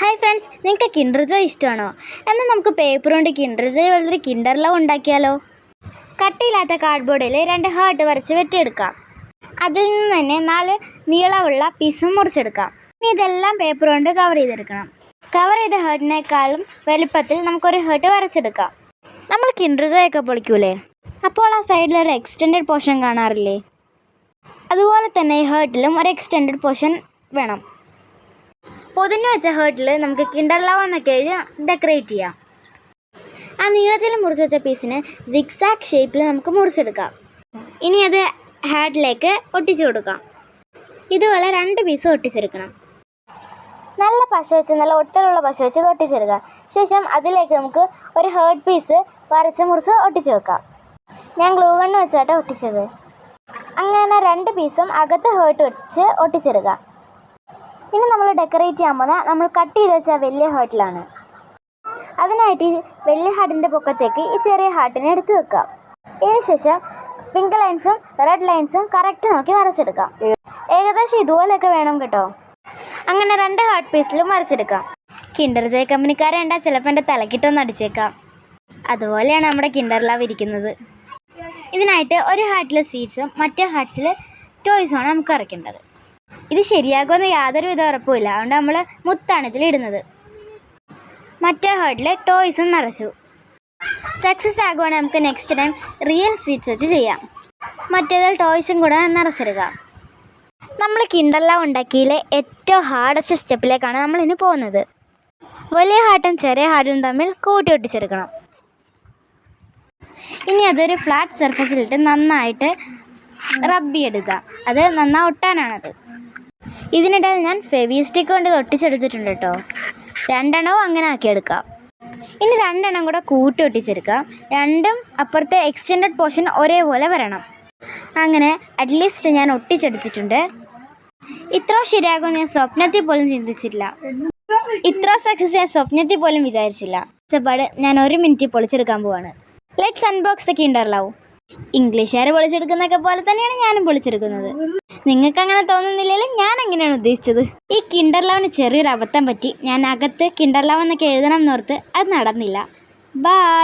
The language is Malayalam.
ഹായ് ഫ്രണ്ട്സ് നിങ്ങൾക്ക് കിൻഡർ ജോയ് ഇഷ്ടമാണോ? എന്നാൽ നമുക്ക് പേപ്പർ കൊണ്ട് കിൻഡർ ജോയ് പോലൊരു കിൻഡർ ലവ് ഉണ്ടാക്കിയാലോ? കട്ടിയില്ലാത്ത കാർഡ്ബോർഡിൽ രണ്ട് ഹാർട്ട് വരച്ച് വെട്ടിയെടുക്കാം. അതിൽ നിന്ന് തന്നെ നാല് നീളമുള്ള പീസും മുറിച്ചെടുക്കാം. ഇനി ഇതെല്ലാം പേപ്പർ കൊണ്ട് കവർ ചെയ്തെടുക്കണം. കവർ ചെയ്ത ഹേർട്ടിനേക്കാളും വലുപ്പത്തിൽ നമുക്കൊരു ഹേർട്ട് വരച്ചെടുക്കാം. നമ്മൾ കിൻഡർ ജോയ് ഒക്കെ പൊളിക്കൂലേ? അപ്പോൾ ആ സൈഡിൽ ഒരു എക്സ്റ്റെൻഡ് പോർഷൻ കാണാറില്ലേ? അതുപോലെ തന്നെ ഈ ഹേർട്ടിലും ഒരു എക്സ്റ്റെൻഡ് പോർഷൻ വേണം. പൊതിഞ്ഞു വെച്ച ഹേർട്ടിൽ നമുക്ക് കിണ്ടർലവ് ലവ് എന്നൊക്കെ എഴുതി ഡെക്കറേറ്റ് ചെയ്യാം. ആ നീളത്തിൽ മുറിച്ച് വെച്ച പീസിന് സിക്സാക്ക് ഷേപ്പിൽ നമുക്ക് മുറിച്ചെടുക്കാം. ഇനി അത് ഹാഡിലേക്ക് ഒട്ടിച്ചു കൊടുക്കാം. ഇതുപോലെ രണ്ട് പീസ് ഒട്ടിച്ചെടുക്കണം. നല്ല പശ വെച്ച് നല്ല ഒട്ടലുള്ള പശ വെച്ച് ഇത് ഒട്ടിച്ചെടുക്കാം. ശേഷം അതിലേക്ക് നമുക്ക് ഒരു ഹേർട്ട് പീസ് വരച്ച് മുറിച്ച് ഒട്ടിച്ചു വെക്കാം. ഞാൻ ഗ്ലൂ ഗണ്ണ് വെച്ചാട്ടോ ഒട്ടിച്ചത്. അങ്ങനെ രണ്ട് പീസും അകത്ത് ഹേർട്ട് വെച്ച് ഒട്ടിച്ചെടുക്കാം. ഇനി നമ്മൾ ഡെക്കറേറ്റ് ചെയ്യാൻ പോകുന്നത് നമ്മൾ കട്ട് ചെയ്ത് വെച്ച വലിയ ഹാർട്ടിലാണ് അതിനായിട്ട് ഈ വലിയ ഹാർട്ടിന്റെ പൊക്കത്തേക്ക് ഈ ചെറിയ ഹാർട്ടിനെ എടുത്ത് വെക്കാം ഇതിനുശേഷം പിങ്ക് ലൈൻസും റെഡ് ലൈൻസും കറക്റ്റ് നോക്കി വരച്ചെടുക്കാം ഏകദേശം ഇതുപോലെയൊക്കെ വേണം കേട്ടോ. അങ്ങനെ രണ്ട് ഹാർട്ട് പീസിലും വരച്ചെടുക്കാം കിൻഡർ ജോയ് കമ്പനിക്കാരെ ഉണ്ടാ ചിലപ്പോൾ എന്റെ തലക്കിട്ടൊന്ന് അടിച്ചേക്കാം. അതുപോലെയാണ് നമ്മുടെ കിൻഡർ ലവ് ഇരിക്കുന്നത്. ഇതിനായിട്ട് ഒരു ഹാർട്ടിലെ സ്വീറ്റ്സും മറ്റേ ഹാർട്ട്സിൽ ടോയ്സുമാണ് നമുക്ക് ഇറക്കേണ്ടത് ഇത് ശരിയാകുമെന്ന് യാതൊരു വിധ ഉറപ്പുമില്ല. അതുകൊണ്ട് നമ്മൾ മുത്താണ് ഇതിലിടുന്നത് മറ്റേ ഹേർഡിൽ ടോയ്സും നിറച്ചു. സക്സസ് ആകുവാണെങ്കിൽ നമുക്ക് നെക്സ്റ്റ് ടൈം റിയൽ സ്വീറ്റ്സ് വെച്ച് ചെയ്യാം. മറ്റേതിൽ ടോയ്സും കൂടെ നിറച്ചെടുക്കാം നമ്മൾ കിണ്ടല്ല ഉണ്ടാക്കിയിലെ ഏറ്റവും ഹാർഡസ്റ്റ് സ്റ്റെപ്പിലേക്കാണ് നമ്മൾ ഇനി പോകുന്നത്. വലിയ ഹാർട്ടും ചെറിയ ഹാർട്ടും തമ്മിൽ കൂട്ടി ഒട്ടിച്ചെടുക്കണം. ഇനി അതൊരു ഫ്ലാറ്റ് സർഫസിലിട്ട് നന്നായിട്ട് റബ്ബ് ചെയ്തെടുക്കുക അത് നന്നാ ഒട്ടാനാണത്. ഇതിനിടയിൽ ഞാൻ ഫെവി സ്റ്റിക്ക് കൊണ്ട് ഒട്ടിച്ചെടുത്തിട്ടുണ്ട് കേട്ടോ. രണ്ടെണ്ണവും അങ്ങനെ ആക്കിയെടുക്കാം. ഇനി രണ്ടെണ്ണം കൂടെ കൂട്ടി ഒട്ടിച്ചെടുക്കാം. രണ്ടും അപ്പുറത്തെ എക്സ്റ്റെൻഡഡ് പോർഷൻ ഒരേപോലെ വരണം. അങ്ങനെ അറ്റ്ലീസ്റ്റ് ഞാൻ ഒട്ടിച്ചെടുത്തിട്ടുണ്ട്. ഇത്ര ശരിയാകുമെന്ന് ഞാൻ സ്വപ്നത്തിൽ പോലും ചിന്തിച്ചില്ല ഇത്ര സക്സസ് ഞാൻ സ്വപ്നത്തിൽ പോലും വിചാരിച്ചില്ല. ചപ്പാട് ഞാൻ ഒരു മിനിറ്റ് പൊളിച്ചെടുക്കാൻ പോവാണ്. ലെറ്റ്സ് അൺബോക്സ് ഒക്കെ ഉണ്ടാവും ഇംഗ്ലീഷുകാർ പൊളിച്ചെടുക്കുന്നതൊക്കെ പോലെ തന്നെയാണ് ഞാനും പൊളിച്ചെടുക്കുന്നത്. നിങ്ങൾക്ക് അങ്ങനെ തോന്നുന്നില്ലെങ്കിൽ ഞാൻ അങ്ങനെയാണ് ഉദ്ദേശിച്ചത്? ഈ കിൻഡർ ലവന് ചെറിയൊരു അബദ്ധം പറ്റി. ഞാൻ അകത്ത് കിൻഡർ ലവ് എന്നൊക്കെ എഴുതണം എന്നോർത്ത് അത് നടന്നില്ല. ബൈ